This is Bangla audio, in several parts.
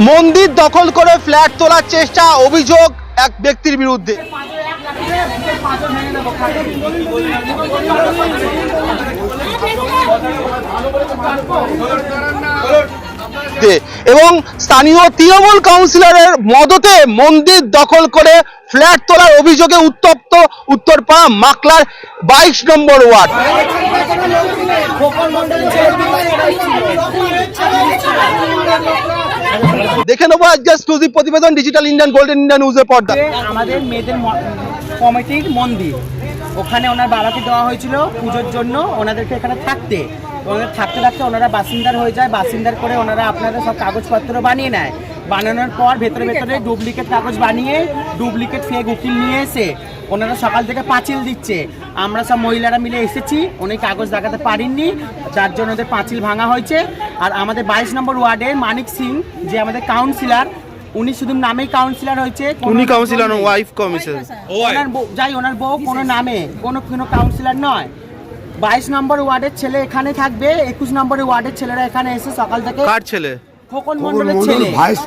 মন্দির দখল করে ফ্ল্যাট তোলার চেষ্টা অভিযোগ এক ব্যক্তির বিরুদ্ধে বিরুদ্ধে এবং স্থানীয় তৃণমূল কাউন্সিলরের মদতে মন্দির দখল করে ফ্ল্যাট তোলার অভিযোগে উত্তপ্ত উত্তরপাড়া মাকলার বাইশ নম্বর ওয়ার্ড। দেখে নেব আজকে এক্সক্লুসিভ প্রতিবেদন ডিজিটাল ইন্ডিয়ান গোল্ডেন ইন্ডিয়ান নিউজের পর্দা। আমাদের মেয়েদের কমিটির মন্দির। ওখানে ওনার বাবাকে দেওয়া হয়েছিল পুজোর জন্য। ওনাদেরকে এখানে থাকতে। ওনাদের থাকতে থাকতে ওনারা বাসিন্দার হয়ে যায় বাসিন্দার করে ওনারা আপনাদের সব কাগজপত্র বানিয়ে নেয়। বানানোর পর ভেতরে ভেতরে ডুপ্লিকেট কাগজ বানিয়ে ডুপ্লিকেট ফেক উকিল নিয়ে এসে ওনারা সকাল থেকে পাঁচিল দিচ্ছে। আমরা সব মহিলারা মিলে এসেছি উনি কাগজ দেখাতে পারেননি যার জন্য ওদের পাঁচিল ভাঙা হয়েছে। আর আমাদের বাইশ নম্বর ওয়ার্ডে মানিক সিং যে আমাদের কাউন্সিলর উনি শুধু নামেই কাউন্সিলর হয়েছে উনি কাউন্সিলর ওয়াইফ কমিশন ওনার বউ- যাই ওনার বউ কোনো নামে কোনো কোনো কাউন্সিলর নয়। বাইশ নম্বর ওয়ার্ডের ছেলে এখানে থাকবে একুশ নম্বর ওয়ার্ডের ছেলেরা এখানে এসে সকাল থেকে কার ছেলে? খোকন মন্ডলের ছেলে। ভাইস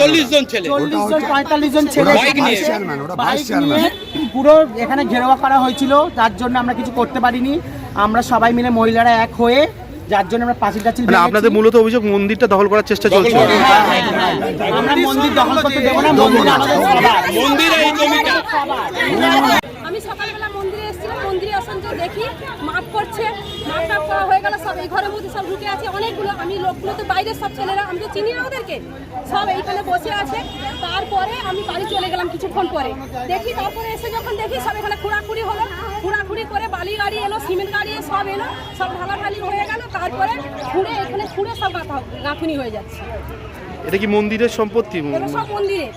চল্লিশ জন ছেলে। চল্লিশ জন পঁয়তাল্লিশ জন ছেলে। বাইক। নিয়ে। পুরো এখানে ঘেরোয়া করা হয়েছিল তার জন্য আমরা কিছু করতে পারিনি। আমরা সবাই মিলে মহিলারা এক হয়ে যার জন্য আমরা পাঁচিল টাচিল মানে আপনাদের মূলত অভিযোগ মন্দিরটা দখল করার চেষ্টা চলছে। আমরা মন্দির দখল করতে দেবো না মন্দির আমাদের সবার। মন্দিরে এই জমিটা। আমি সকালবেলা মন্দিরে মন্দিরে আসার দেখি মাপ করছে মাপ টাপ করা হয়ে গেল সব এই ঘরের মধ্যে সব ঢুকে আছে অনেকগুলো। আমি লোকগুলো তো বাইরের সব ছেলেরা আমি তো চিনি না ওদেরকে। সব এইখানে বসে আছে। তারপরে আমি বাড়ি চলে গেলাম কিছুক্ষণ পরে। দেখি তারপরে এসে যখন দেখি সব এখানে খুঁড়াখুড়ি হলো। খুঁড়াখুড়ি করে বালি গাড়ি এলো সিমেন্ট গাড়ি সব এলো সব ঢালাঢালি হয়ে গেল। তারপরে খুঁড়ে এখানে খুঁড়ে সব গাঁথা- গাঁথুনি হয়ে যাচ্ছে। এটা কি মন্দিরের সম্পত্তি? সব মন্দিরে।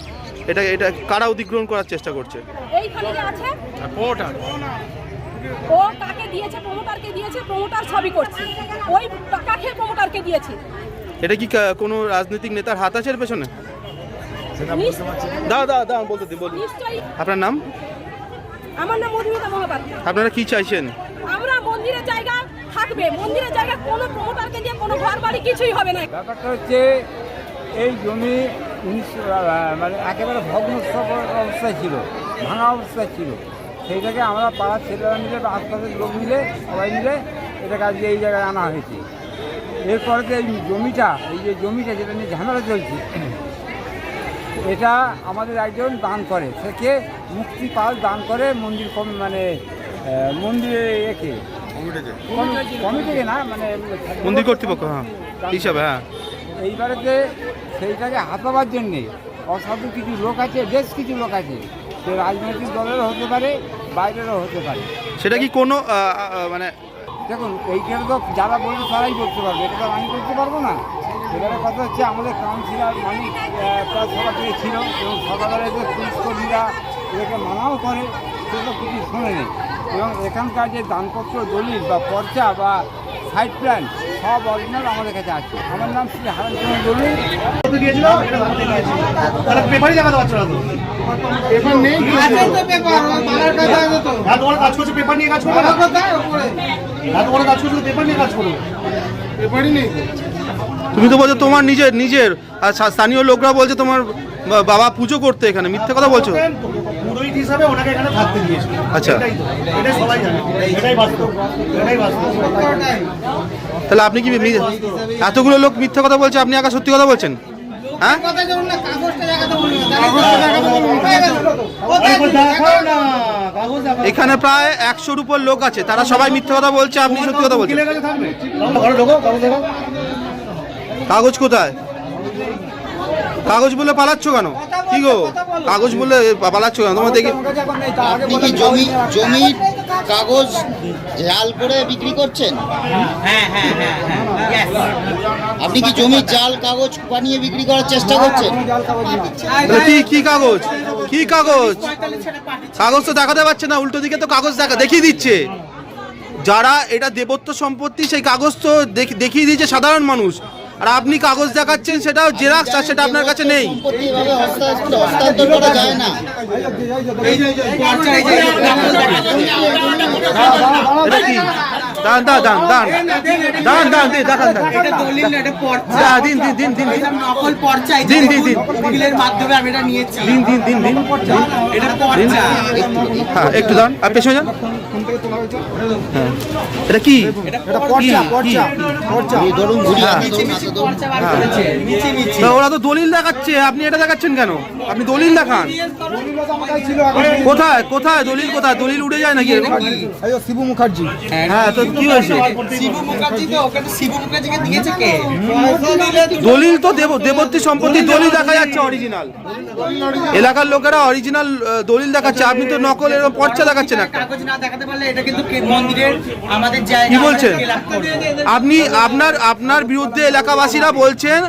এটা এটা কারা অধিগ্রহণ করার চেষ্টা করছে? এইখানে আছে ও কাকে দিয়েছে? প্রমোটারকে দিয়েছে প্রমোটার ছবি করছে। ওই টাকা খেয়ে প্রমোটারকে দিয়েছে। এটা কি কা- কোনো রাজনৈতিক নেতার হাত আছে এর পেছনে? দাও দাও দাও বলতে দিন বলুন। আপনার নাম? আমার নাম মধুমিতা মহাপাত্র। আপনারা কি চাইছেন? আমরা মন্দিরের জায়গা থাকবে। মন্দিরের জায়গা কোনো প্রমোটারকে দিয়ে কোনো ঘর বাড়ি কিছুই হবে না। ব্যাপারটা হচ্ছে এই জমি উনিশশো মানে একেবারে ভগ্ন অবস্থায় ছিল ভাঙা অবস্থায় ছিল। সেইটাকে আমরা পাড়ার ছেলেরা মিলে বা আশপাশের লোক মিলে সবাই মিলে এটাকে আজকে এই জায়গায় আনা হয়েছে। এরপরে যে এই জমিটা এই যে জমিটা যেটা নিয়ে ঝামেলা চলছে এটা আমাদের একজন দান করে। সেকে মুক্তি পাল দান করে মন্দির কম- মানে মন্দিরে একে। কমি- কমিটিকে না মানে মন্দির কর্তৃপক্ষ হ্যাঁ হিসাবে হ্যাঁ। এইবারেতে সেইটাকে হাতাবার জন্যে অসাধু কিছু লোক আছে বেশ কিছু লোক আছে। সে রাজনৈতিক দলেরও হতে পারে বাইরেরও হতে পারে। সেটা কি কোনো মানে দেখুন এইখানে তো যারা বলবে তারাই করতে পারবে এটা তো আমি করতে পারব না। এবারে কথা হচ্ছে আমাদের কাউন্সিলর মানিক প্রায় সবার থেকে ছিল এবং সকালবেলা যে পুলিশ কর্মীরা এদেরকে মানাও করে সেগুলো কিছু শোনে নেই। এবং এখানকার যে দানপত্র দলিল বা পর্চা বা সাইড প্ল্যান সব অরিজিনাল আমাদের কাছে আছে। আমার নাম শ্রী হারান দলিল তুমি তো বলছো তোমার নিজের নিজের। আর স্থানীয় লোকরা বলছে তোমার বাবা পুজো করতে এখানে মিথ্যে কথা বলছো? হিসাবে ওনাকে এখানে থাকতে দিয়েছে। আচ্ছা। এটাই তো। এটাই সবাই জানে। এটাই বাস্তব। এটাই বাস্তব। তাহলে আপনি কি এতগুলো লোক মিথ্যে কথা বলছে আপনি একা সত্যি কথা বলছেন? হ্যাঁ। এখানে প্রায় একশোর উপর লোক আছে তারা সবাই মিথ্যে কথা বলছে আপনি সত্যি কথা বলছেন। কাগজ কোথায়? কাগজ বলে পালাচ্ছ কেন? কি গো? কাগজ বলে পালাচ্ছ তোমার দেখি আপনি কি জমি জমির কাগজ জাল করে বিক্রি করছেন? হ্যাঁ হ্যাঁ হ্যাঁ. আপনি কি জমির জাল কাগজ বানিয়ে বিক্রি করার চেষ্টা করছেন? কি কি কাগজ? কি কাগজ? কাগজ তো দেখাতে পারছে না উল্টো দিকে তো কাগজ দেখা দেখিয়ে দিচ্ছে। যারা এটা দেবত্ব সম্পত্তি সেই কাগজ তো দেখিয়ে দিয়েছে সাধারণ মানুষ। আর আপনি কাগজ দেখাচ্ছেন সেটাও জেরাক্স আর সেটা আপনার কাছে নেই এটা কি দাঁড়ান দাঁড়ান দাঁড়ান দাঁড়ান দাঁড়ান দিন দেখান দেখান এটা দলিল না, এটা পর্চা। হ্যাঁ, দিন দিন দিন দিন। দিন এটা নকল পর্চা, দিন, দিন, দিন। উকিলের মাধ্যমে আমি এটা নিয়েছি। দিন দিন দিন দিন। এটা পর্চা। হ্যাঁ একটু দাঁড়ান আর পেছনে যান। হ্যাঁ। এটা কি? এটা পর্চা, পর্চা, পর্চা। এই ধরুন হ্যাঁ। মিছি পর্চা বার করেছে, মিছি মিছি। তা ওরা তো দলিল দেখাচ্ছে আপনি এটা দেখাচ্ছেন কেন? আপনি দলিল দেখান। কোথায় কোথায়? দলিল কোথায়? দলিল উড়ে যায় নাকি? শিবু মুখার্জি। হ্যাঁ তো কি হয়েছে? শিবু মুখার্জি তো ওকে তো শিবু মুখার্জিকে দিয়েছে কে? দলিল তো দেব দেবত্রী সম্পত্তি দলিল দেখা যাচ্ছে। অরিজিনাল এলাকার লোকেরা অরিজিনাল দলিল দেখাচ্ছে আপনি তো নকল এরকম পর্চা দেখাচ্ছেন একটা। না দেখাতে পারলে এটা কিন্তু কে- মন্দিরের আমাদের জায়গা কি বলছেন। আপনি আপনার আপনার বিরুদ্ধে এলাকাবাসীরা বলছেন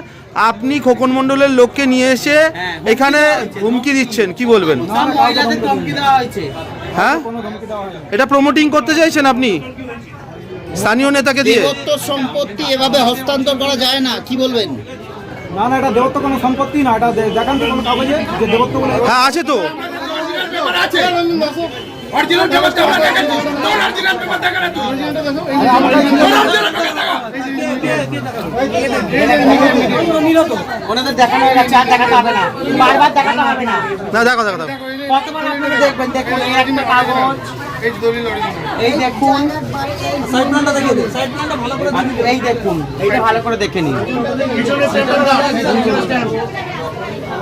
আপনি খোকন মণ্ডলের লোককে নিয়ে এসে এখানে হুমকি দিচ্ছেন কি বলবেন? হ্যাঁ? এটা প্রমোটিং করতে চাইছেন আপনি? স্থানীয় নেতাকে দিয়ে? দেবত্ব সম্পত্তি এভাবে হস্তান্তর করা যায় না কি বলবেন? না না এটা দেবত্ব কোনো সম্পত্তি না এটা দেখান তো কোনো কাগজে যে দেবত্ব কোনো হ্যাঁ আছে তো। ওনাদের দেখানো হয়ে গেছে আর দেখাতে হবে না। দেখো এই দেখুন। এই দেখুন এইটা ভালো করে দেখে নিন।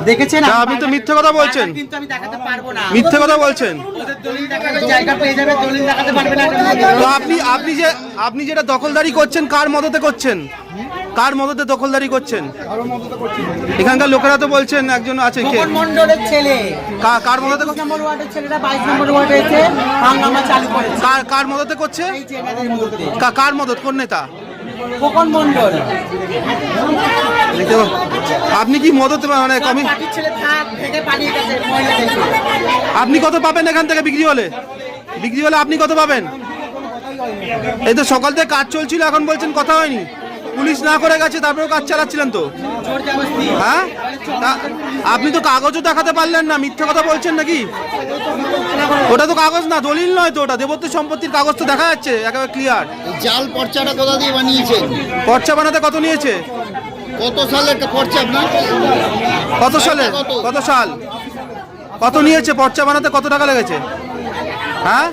দেখেছেন? আপনি তো মিথ্যে কথা বলছেন। কিন্তু আমি দেখাতে পারব না। মিথ্যে কথা বলছেন। ওদের দলিল দেখানোর জায়গা পেয়ে যাবে দলিল দেখাতে পারবে না। তো আপনি আপনি যে আপনি যেটা দখলদারি করছেন কার মদতে করছেন? কার মদতে দখলদারি করছেন? এখানকার লোকেরা তো বলছেন একজন আছে কে? মন্ডলের ছেলে। কার মদতে নম্বর ওয়ার্ডের ছেলেরা বাইশ নম্বর ওয়ার্ডে এসে হাঙ্গামা চালু করেছে। কার কার মদতে করছে? কার মদত? কোন নেতা? খোকন মন্ডল আপনি কি মদত মানে কমি আপনি কত পাবেন এখান থেকে বিক্রি হলে? বিক্রি হলে আপনি কত পাবেন? এই তো সকাল থেকে কাজ চলছিল এখন বলছেন কথা হয়নি। পুলিশ না করে গেছে তারপরেও কাজ চালাচ্ছিলেন তো? হ্যাঁ? আপনি তো কাগজও দেখাতে পারলেন না মিথ্যে কথা বলছেন নাকি? ওটা তো কাগজ না দলিল নয় তো ওটা দেবত্ব সম্পত্তির কাগজ তো দেখা যাচ্ছে একেবারে ক্লিয়ার জাল পর্চাটা কোথা দিয়ে বানিয়েছে পর্চা বানাতে কত নিয়েছে? কত সালের পর্চা আপনার? কত সালে কত সাল? কত নিয়েছে? পর্চা বানাতে কত টাকা লেগেছে? হ্যাঁ?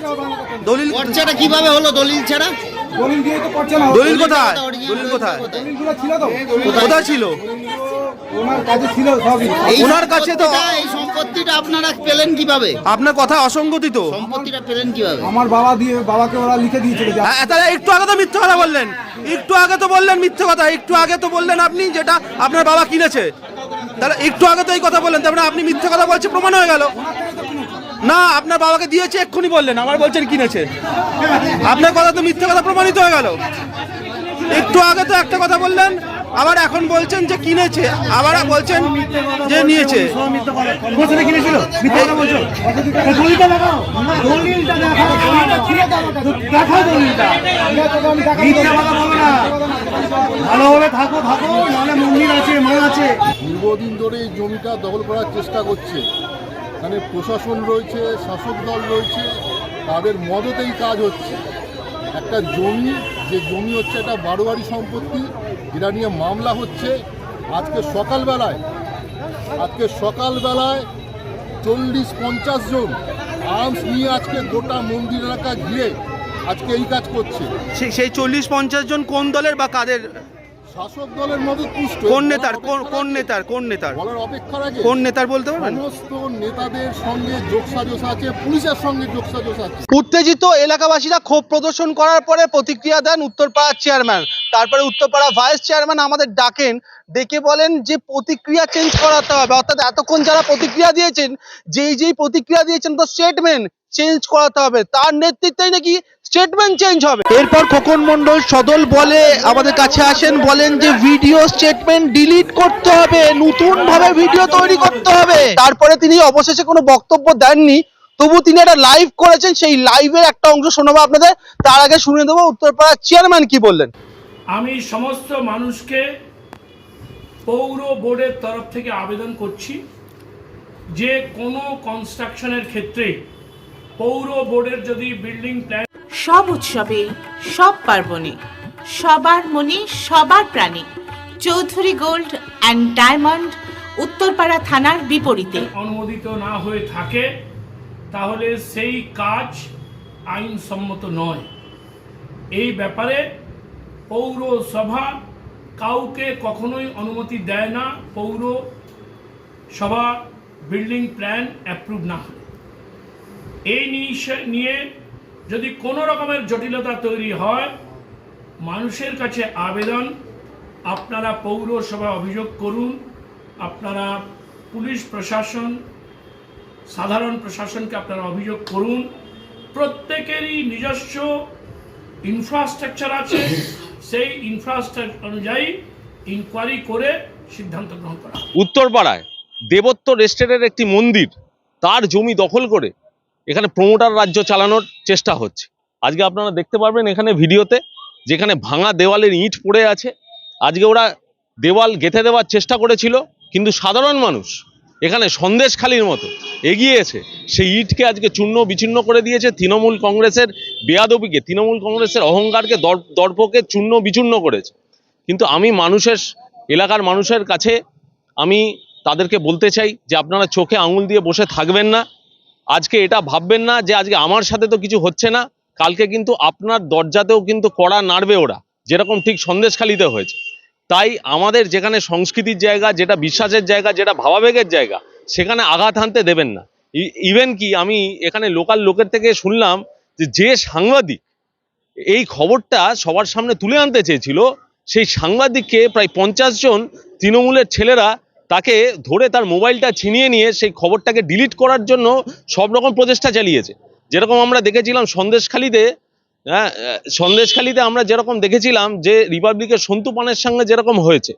দলিল পর্চাটা কীভাবে হলো দলিল ছাড়া? দলিল দিয়ে তো করছে না। দলিল কোথায়? দলিল কোথায়? দলিলগুলো ছিল তো। কোথায় ছিল? ওনার কাছে ছিল সবই। ওনার কাছে তো- এই সম্পত্তিটা আপনারা পেলেন কীভাবে? আপনার কথা অসঙ্গতি তো। সম্পত্তিটা পেলেন কীভাবে? আমার বাবা দিয়ে বাবাকে ওরা লিখে দিয়েছিল হ্যাঁ, তাহলে একটু আগে তো মিথ্যে কথা বললেন। একটু আগে তো বললেন মিথ্যে কথা। একটু আগে তো বললেন আপনি যেটা আপনার বাবা কিনেছে। তাহলে একটু আগে তো এই কথা বললেন। তারপরে আপনি মিথ্যে কথা বলছে প্রমাণ হয়ে গেল। না আপনার বাবাকে দিয়েছে এক্ষুনি বললেন আবার বলছেন কিনেছে। আপনার কথা তো মিথ্যে কথা প্রমাণিত হয়ে গেল। একটু আগে তো একটা কথা বললেন আবার এখন বলছেন যে কিনেছে আবার বলছেন যে নিয়েছে। দীর্ঘদিন ধরে এই জমিটা দখল করার চেষ্টা করছে। মানে প্রশাসন রয়েছে, শাসক দল রয়েছে, তাদের মদতেই কাজ হচ্ছে। একটা জমি, যে জমি হচ্ছে একটা বারোয়ারি সম্পত্তি যেটা নিয়ে মামলা হচ্ছে। আজকে সকালবেলায় আজকে সকালবেলায় চল্লিশ পঞ্চাশ জন আর্মস নিয়ে আজকে গোটা মন্দির এলাকা ঘিরে আজকে এই কাজ করছে। সেই চল্লিশ পঞ্চাশ জন কোন দলের বা কাদের? শাসক দলের মদত পুষ্ট কোন নেতার? কোন কোন নেতার? কোন নেতার? বলার অপেক্ষার আগে কোন নেতার বলতে পারবেন? সমস্ত নেতাদের সঙ্গে আছে পুলিশের সঙ্গে আছে। উত্তেজিত এলাকাবাসীরা ক্ষোভ প্রদর্শন করার পরে প্রতিক্রিয়া দেন উত্তরপাড়ার চেয়ারম্যান। তারপরে উত্তরপাড়া ভাইস চেয়ারম্যান আমাদের ডাকেন। ডেকে বলেন যে প্রতিক্রিয়া চেঞ্জ করাতে হবে। অর্থাৎ এতক্ষণ যারা প্রতিক্রিয়া দিয়েছেন যেই যেই প্রতিক্রিয়া দিয়েছেন তো স্টেটমেন্ট চেঞ্জ করাতে হবে। তার নেতৃত্বেই নাকি স্টেটমেন্ট চেঞ্জ হবে। এরপর খোকন মন্ডল সদল বলে আমাদের কাছে আসেন বলেন যে ভিডিও স্টেটমেন্ট ডিলিট করতে হবে নতুন ভাবে ভিডিও তৈরি করতে হবে। তারপরে তিনি অবশেষে কোনো বক্তব্য দেননি তবু তিনি একটা লাইভ করেছেন সেই লাইভের একটা অংশ শোনাবো আপনাদের। তার আগে শুনে দেবো উত্তরপাড়ার চেয়ারম্যান কি বললেন। আমি সমস্ত মানুষকে পৌর বোর্ডের তরফ থেকে আবেদন করছি যে কোনো কনস্ট্রাকশনের ক্ষেত্রে পৌর বোর্ডের যদি বিল্ডিং প্ল্যান সব উৎসবে সব পার্বণে সবার মনে সবার প্রাণে Chowdhury gold and diamond Uttarpara থানার বিপরীতে। অনুমোদিত না হয়ে থাকে তাহলে সেই কাজ আইনসম্মত নয়। এই ব্যাপারে পৌরসভা কাউকে কখনোই অনুমতি দেয় না পৌর সভা বিল্ডিং প্ল্যান অ্যাপ্রুভ না হলে এই নিয়ে- যদি কোনো রকমের জটিলতা তৈরি হয়, মানুষের কাছে আবেদন, আপনারা পৌরসভা অভিযোগ করুন, আপনারা পুলিশ প্রশাসন, সাধারণ প্রশাসনকে আপনারা অভিযোগ করুন, প্রত্যেকেরই নিজস্ব ইনফ্রাস্ট্রাকচার আছে, সেই ইনফ্রাস্ট্রাকচার অনুযায়ী ইনকোয়ারি করে সিদ্ধান্ত গ্রহণ করা। উত্তরপাড়ায় দেবত্ব রেস্টেটের একটি মন্দির, তার জমি দখল করে এখানে প্রমোটার রাজ্য চালানোর চেষ্টা হচ্ছে। আজকে আপনারা দেখতে পারবেন এখানে ভিডিওতে যেখানে ভাঙা দেওয়ালের ইট পড়ে আছে। আজকে ওরা দেওয়াল গেঁথে দেওয়ার চেষ্টা করেছিল, কিন্তু সাধারণ মানুষ এখানে সন্দেশখালির মতো এগিয়েছে। সেই ইটকে আজকে চূর্ণ বিচ্ছিন্ন করে দিয়েছে তৃণমূল কংগ্রেসের বেয়াদবিকে, তৃণমূল কংগ্রেসের অহংকারকে দর- দর্পকে চূর্ণ বিচূর্ণ করেছে। কিন্তু আমি মানুষের, এলাকার মানুষের কাছে আমি তাদেরকে বলতে চাই যে আপনারা চোখে আঙুল দিয়ে বসে থাকবেন না। আজকে এটা ভাববেন না যে আজকে আমার সাথে তো কিছু হচ্ছে না। কালকে কিন্তু আপনার দরজাতেও কিন্তু কড়া নাড়বে ওরা। যেরকম ঠিক সন্দেশখালিতে হয়েছে। তাই আমাদের যেখানে সংস্কৃতির জায়গা, যেটা বিশ্বাসের জায়গা, যেটা ভাবাবেগের জায়গা, সেখানে আঘাত হানতে দেবেন না। ইভেন কি আমি এখানে লোকাল লোকের থেকে শুনলাম যে যে সাংবাদিক এই খবরটা সবার সামনে তুলে আনতে চেয়েছিল, সেই সাংবাদিককে প্রায় পঞ্চাশ জন তৃণমূলের ছেলেরা তাকে ধরে তার মোবাইলটা ছিনিয়ে নিয়ে সেই খবরটাকে ডিলিট করার জন্য সব রকম প্রচেষ্টা চালিয়েছে। যেরকম আমরা দেখেছিলাম সন্দেশখালিতে হ্যাঁ সন্দেশখালিতে আমরা যেরকম দেখেছিলাম যে রিপাবলিকের সন্তু পানের সঙ্গে যেরকম হয়েছে।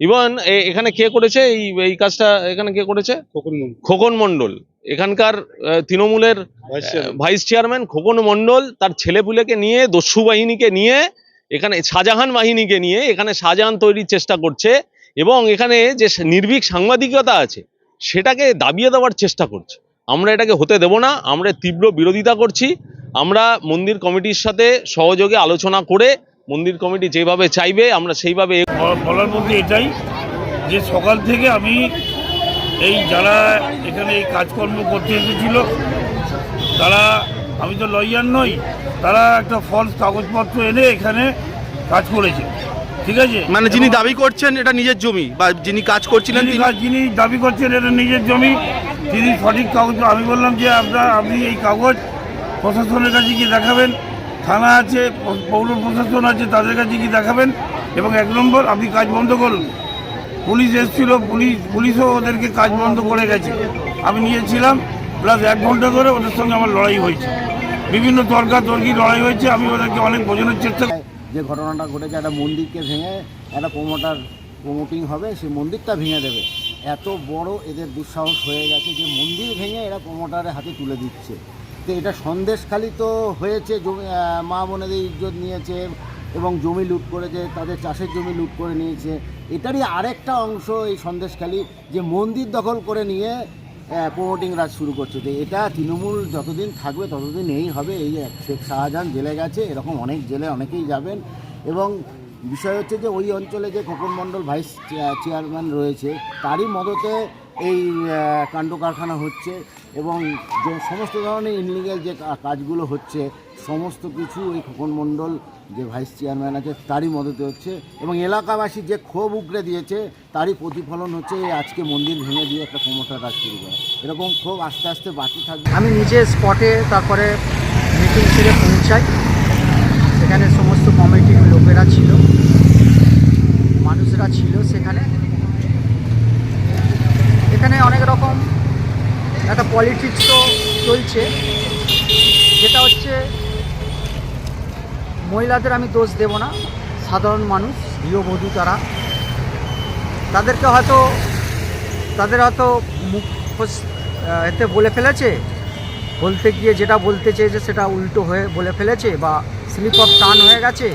ইভন এখানে কে করেছে? এই এই কাজটা এখানে কে করেছে? খোকন মণ্ডল। এখানকার তৃণমূলের ভাইস চেয়ারম্যান খোকন মণ্ডল তার ছেলেপুলেকে নিয়ে দস্যু বাহিনীকে নিয়ে এখানে শাহজাহান বাহিনীকে নিয়ে এখানে শাহজাহান তৈরির চেষ্টা করছে। এবং এখানে যে নির্ভীক সাংবাদিকতা আছে, সেটাকে দাবিয়ে দেওয়ার চেষ্টা করছে। আমরা এটাকে হতে দেব না, আমরা তীব্র বিরোধিতা করছি। আমরা মন্দির কমিটির সাথে সহযোগে আলোচনা করে মন্দির কমিটি যেভাবে চাইবে, আমরা সেইভাবে বল- বলার মধ্যে এটাই যে সকাল থেকে আমি এই যারা এখানে এই কাজকর্ম করতে এসেছিল, তারা, আমি তো লয়ার নই, তারা একটা ফলস কাগজপত্র এনে এখানে কাজ করেছে। ঠিক আছে? মানে যিনি দাবি করছেন এটা নিজের জমি বা যিনি কাজ করছিলেন যিনি দাবি করছেন এটা নিজের জমি তিনি সঠিক কাগজ আমি বললাম যে আপনার আপনি এই কাগজ প্রশাসনের কাছে কি দেখাবেন। থানা আছে পৌর প্রশাসন আছে তাদের কাছে কি দেখাবেন। এবং এক নম্বর আপনি কাজ বন্ধ করুন। পুলিশ এসেছিল পুলিশ পুলিশও ওদেরকে কাজ বন্ধ করে গেছে। আমি নিয়েছিলাম প্লাস এক ঘণ্টা ধরে ওদের সঙ্গে আমার লড়াই হয়েছে। বিভিন্ন তর্কাতর্কি লড়াই হয়েছে আমি ওদেরকে অনেক বোঝানোর চেষ্টা যে ঘটনাটা ঘটেছে, একটা মন্দিরকে ভেঙে একটা প্রমোটার প্রমোটিং হবে, সেই মন্দিরটা ভেঙে দেবে। এত বড় এদের দুঃসাহস হয়ে গেছে যে মন্দির ভেঙে এরা প্রমোটারের হাতে তুলে দিচ্ছে। তো এটা সন্দেশখালি তো হয়েছে, জমি মা বোনেদের ইজ্জত নিয়েছে এবং জমি লুট করেছে, তাদের চাষের জমি লুট করে নিয়েছে। এটারই আরেকটা অংশ এই সন্দেশখালি, যে মন্দির দখল করে নিয়ে প্রমোটিং রাজ শুরু করছে। তো এটা তৃণমূল যতদিন থাকবে, ততদিন এই হবে। এই শেখ শাহজাহান জেলে গেছে, এরকম অনেক জেলে অনেকেই যাবেন। এবং বিষয় হচ্ছে যে ওই অঞ্চলে যে খোকন মণ্ডল ভাইস চেয়ারম্যান রয়েছে, তারই মদতে এই কাণ্ড কারখানা হচ্ছে। এবং যে সমস্ত ধরনের ইনলিগাল যে কাজগুলো হচ্ছে, সমস্ত কিছু ওই খোকন মণ্ডল যে ভাইস চেয়ারম্যান আছে, তারই মদতে হচ্ছে। এবং এলাকাবাসী যে ক্ষোভ উগড়ে দিয়েছে, তারই প্রতিফলন হচ্ছে এই আজকে মন্দির ভেঙে দিয়ে একটা ক্ষমতা কাজ শুরু করা। এরকম ক্ষোভ আস্তে আস্তে বাড়তে থাকবে। আমি নিজে স্পটে তারপরে মিটিং সেরে পৌঁছাই। সেখানে সমস্ত কমিটির লোকেরা ছিল, মানুষরা ছিল সেখানে। এখানে অনেক রকম একটা পলিটিক্স তো চলছে, যেটা হচ্ছে মহিলাদের আমি দোষ দেব না, সাধারণ মানুষ, গৃহবধূ তারা তাদেরকে হয়তো, তাদের হয়তো মুখ এতে বলে ফেলেছে, বলতে গিয়ে যেটা বলতে চেয়েছে সেটা উল্টো হয়ে বলে ফেলেছে বা স্লিপ অফ টার্ন হয়ে গেছে।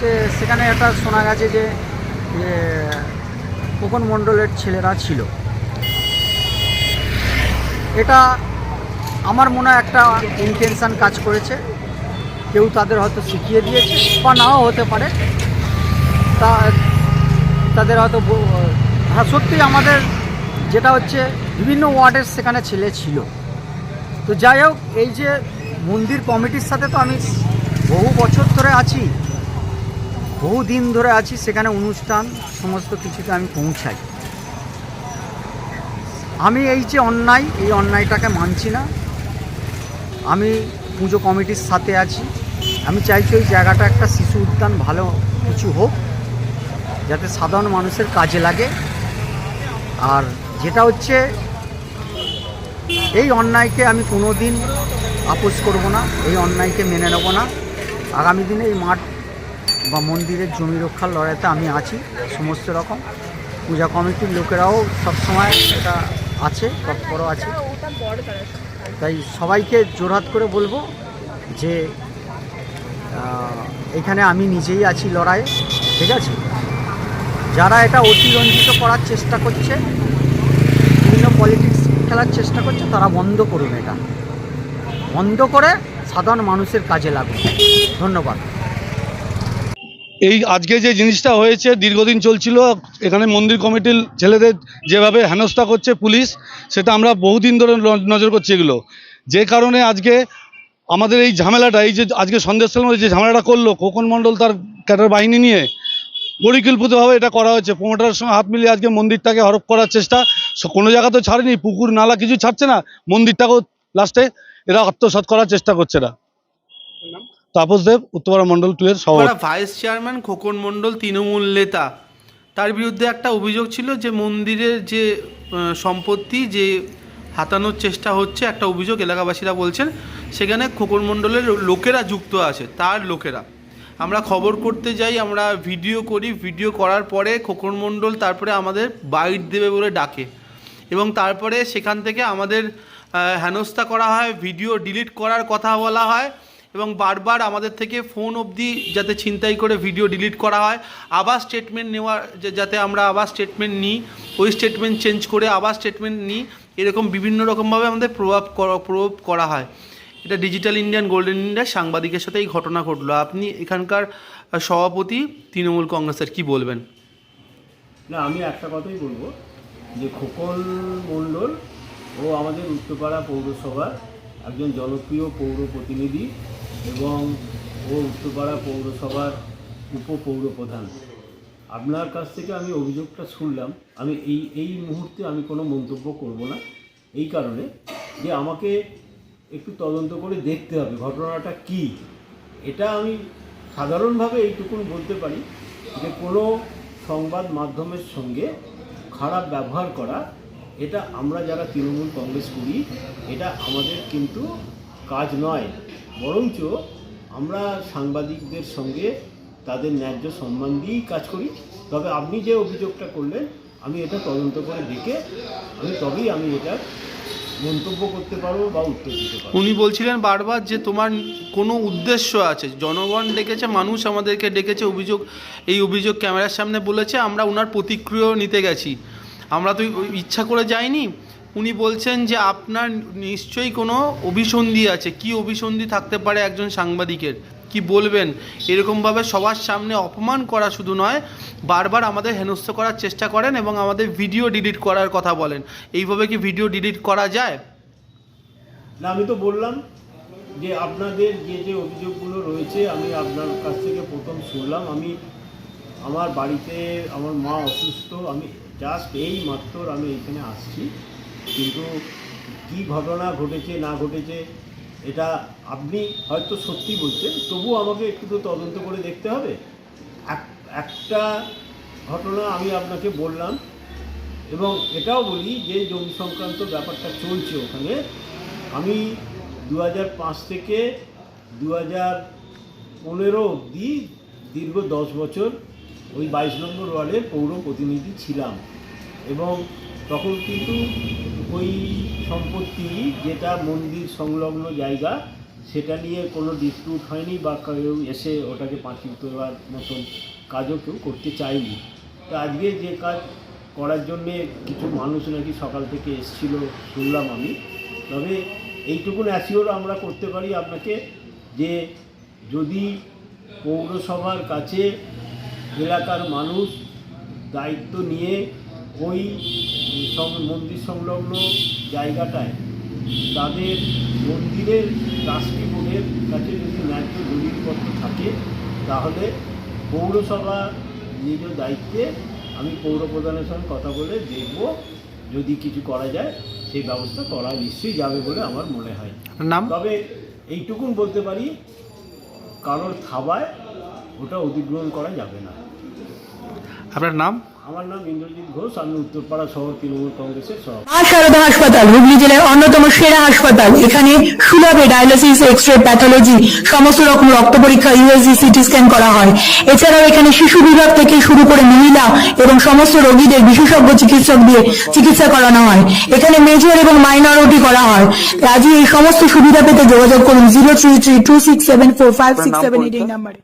যে সেখানে একটা শোনা গেছে যে খোকন মণ্ডলের ছেলেরা ছিল। এটা আমার মনে একটা ইনটেনশান কাজ করেছে। কেউ তাদের হয়তো শিখিয়ে দিয়েছে, বা নাও হতে পারে। তা, তাদের হয়তো হ্যাঁ সত্যি আমাদের যেটা হচ্ছে, বিভিন্ন ওয়ার্ডের সেখানে ছেলে ছিল। তো যাই হোক, এই যে মন্দির কমিটির সাথে তো আমি বহু বছর ধরে আছি, বহু দিন ধরে আছি, সেখানে অনুষ্ঠান, সমস্ত কিছুতে আমি পৌঁছাই। আমি এই যে অন্যায়, এই অন্যায়টাকে মানছি না। আমি পুজো কমিটির সাথে আছি। আমি চাইছি ওই জায়গাটা একটা শিশু উদ্যান, ভালো কিছু হোক, যাতে সাধারণ মানুষের কাজে লাগে। আর যেটা হচ্ছে, এই অন্যায়কে আমি কোনো দিন আপোষ করব না, এই অন্যায়কে মেনে নেব না। আগামী দিনে এই মাঠ বা মন্দিরের জমি রক্ষার লড়াইতে আমি আছি, সমস্ত রকম। পূজা কমিটির লোকেরাও সবসময় এটা আছে তৎপরও আছে। তাই সবাইকে জোরহাত করে বলব যে এখানে আমি নিজেই আছি লড়াইয়ে ঠিক আছে? যারা এটা অতিরঞ্জিত করার চেষ্টা করছে বিভিন্ন পলিটিক্স খেলার চেষ্টা করছে তারা বন্ধ করুন এটা। বন্ধ করে সাধারণ মানুষের কাজে লাগুন। ধন্যবাদ। এই আজকে যে জিনিসটা হয়েছে, দীর্ঘদিন চলছিল, এখানে মন্দির কমিটির ছেলেদের যেভাবে হেনস্থা করছে পুলিশ, সেটা আমরা বহুদিন ধরে নজর করছি এগুলো। যে কারণে আজকে আমাদের এই ঝামেলাটা, এই যে আজকে সন্দেশের মধ্যে যে ঝামেলাটা করল, খোকন মণ্ডল তার ক্যাডার বাহিনী নিয়ে, পরিকল্পিতভাবে এটা করা হয়েছে। প্রমোটারের সঙ্গে হাত মিলিয়ে আজকে মন্দিরটাকে হরপ করার চেষ্টা কোনো জায়গা তো ছাড়েনি, পুকুর, নালা কিছু ছাড়ছে না, মন্দিরটাকেও লাস্টে এরা আত্মসাৎ করার চেষ্টা করছে না তাপস দেব, উত্তরপাড়া মণ্ডল টু এর ভাইস চেয়ারম্যান খোকন মণ্ডল, তৃণমূল নেতা। তার বিরুদ্ধে একটা অভিযোগ ছিল যে, মন্দিরের যে সম্পত্তি যে হাতানোর চেষ্টা হচ্ছে, একটা অভিযোগ এলাকাবাসীরা বলছেন, সেখানে খোকন মণ্ডলের লোকেরা যুক্ত আছে, তার লোকেরা। আমরা খবর করতে যাই, আমরা ভিডিও করি। ভিডিও করার পরে খোকন মণ্ডল তারপরে আমাদের বাইট দেবে বলে ডাকে। এবং তারপরে সেখান থেকে আমাদের হেনস্থা করা হয় ভিডিও ডিলিট করার কথা বলা হয়। এবং বারবার আমাদের থেকে ফোন অবধি যাতে ছিনতাই করে ভিডিও ডিলিট করা হয়, আবার স্টেটমেন্ট নেওয়ার যাতে আমরা আবার স্টেটমেন্ট নিই, ওই স্টেটমেন্ট চেঞ্জ করে আবার স্টেটমেন্ট নিই, এরকম বিভিন্ন রকমভাবে আমাদের প্রভাব প্রভাব করা হয়। এটা ডিজিটাল ইন্ডিয়ান গোল্ডেন ইন্ডিয়ার সাংবাদিকের সাথে এই ঘটনা ঘটলো। আপনি এখানকার সভাপতি তৃণমূল কংগ্রেসের কি বলবেন? না, আমি একটা কথাই বলব, যে খোকন মণ্ডল ও আমাদের উত্তরপাড়া পৌরসভার একজন জনপ্রিয় পৌর প্রতিনিধি এবং ও উত্তরপাড়া পৌরসভার উপপৌর প্রধান আপনার কাছ থেকে আমি অভিযোগটা শুনলাম। আমি এই এই মুহূর্তে আমি কোনো মন্তব্য করব না। এই কারণে যে আমাকে একটু তদন্ত করে দেখতে হবে ঘটনাটা কি। এটা আমি সাধারণভাবে এইটুকুন বলতে পারি যে কোনো সংবাদ মাধ্যমের সঙ্গে খারাপ ব্যবহার করা, এটা আমরা যারা তৃণমূল কংগ্রেস করি, এটা আমাদের কিন্তু কাজ নয়। বরঞ্চ আমরা সাংবাদিকদের সঙ্গে তাদের ন্যায্য সম্মান দিয়েই কাজ করি। তবে আপনি যে অভিযোগটা করলেন, আমি এটা তদন্ত করে দেখে আমি তবেই আমি এটা মন্তব্য করতে পারব বা উত্তর দিতে পারব। উনি বলছিলেন বারবার যে তোমার কোনো উদ্দেশ্য আছে। জনগণ ডেকেছে, মানুষ আমাদেরকে ডেকেছে, অভিযোগ, এই অভিযোগ ক্যামেরার সামনে বলেছে, আমরা ওনার প্রতিক্রিয়াও নিতে গেছি। আমরা তো ইচ্ছা করে যাইনি। উনি বলছেন যে আপনার নিশ্চয়ই কোনো অভিসন্ধি আছে। কি অভিসন্ধি থাকতে পারে একজন সাংবাদিকের? কি বলবেন? এরকমভাবে সবার সামনে অপমান করা শুধু নয়, বারবার আমাদের হেনস্থ করার চেষ্টা করেন এবং আমাদের ভিডিও ডিলিট করার কথা বলেন। এইভাবে কি ভিডিও ডিলিট করা যায়? না, আমি তো বললাম যে আপনাদের যে যে অভিযোগগুলো রয়েছে, আমি আপনার কাছ থেকে প্রথম শুনলাম। আমি আমার বাড়িতে আমার মা অসুস্থ, আমি জাস্ট এই মাত্র আমি এখানে আসছি। কিন্তু কি ঘটনা ঘটেছে, না ঘটেছে, এটা আপনি হয়তো সত্যি বলছেন তবুও আমাকে একটু তো তদন্ত করে দেখতে হবে। এক- একটা ঘটনা আমি আপনাকে বললাম, এবং এটাও বলি যে জমি সংক্রান্ত ব্যাপারটা চলছে ওখানে। আমি দু থেকে দু হাজার পনেরো অবধি দীর্ঘ দশ বছর ওই বাইশ নম্বর ওয়ার্ডের পৌর প্রতিনিধি ছিলাম। এবং তখন কিন্তু ওই সম্পত্তি যেটা মন্দির সংলগ্ন জায়গা, সেটা নিয়ে কোনো ডিসপিউট হয়নি বা কেউ এসে ওটাকে পাঁচিল তোলার মতন কাজও কেউ করতে চায়নি। তো আজকে যে কাজ করার জন্যে কিছু মানুষ নাকি সকাল থেকে এসছিল শুনলাম আমি। তবে এইটুকুন অ্যাসিওর আমরা করতে পারি আপনাকে যে যদি পৌরসভার কাছে এলাকার মানুষ দায়িত্ব নিয়ে ওই মন্দির সংলগ্ন জায়গাটায় তাদের মন্দিরের ট্রাস্টি বোর্ডের কাছে যদি ন্যায্য দলিলপত্র থাকে তাহলে পৌরসভা নিজ দায়িত্বে আমি পৌর প্রধানের সঙ্গে কথা বলে দেখব যদি কিছু করা যায় সেই ব্যবস্থা করা নিশ্চয়ই যাবে বলে আমার মনে হয়। নাম? তবে এইটুকুন বলতে পারি কারোর থাবায় ওটা অধিগ্রহণ করা যাবে না। আপনার নাম? অন্যতম সেরা হাসপাতাল। এখানে সুলভে ডায়ালিসিস সমস্ত রকম রক্ত পরীক্ষা করা হয়। এছাড়াও এখানে শিশু বিভাগ থেকে শুরু করে মহিলা এবং সমস্ত রোগীদের বিশেষজ্ঞ চিকিৎসক দিয়ে চিকিৎসা করানো হয়। এখানে মেজর এবং মাইনর ওটি করা হয়। আজই এই সমস্ত সুবিধা পেতে যোগাযোগ করুন zero three three two six seven four five six seven eight এই নাম্বারে।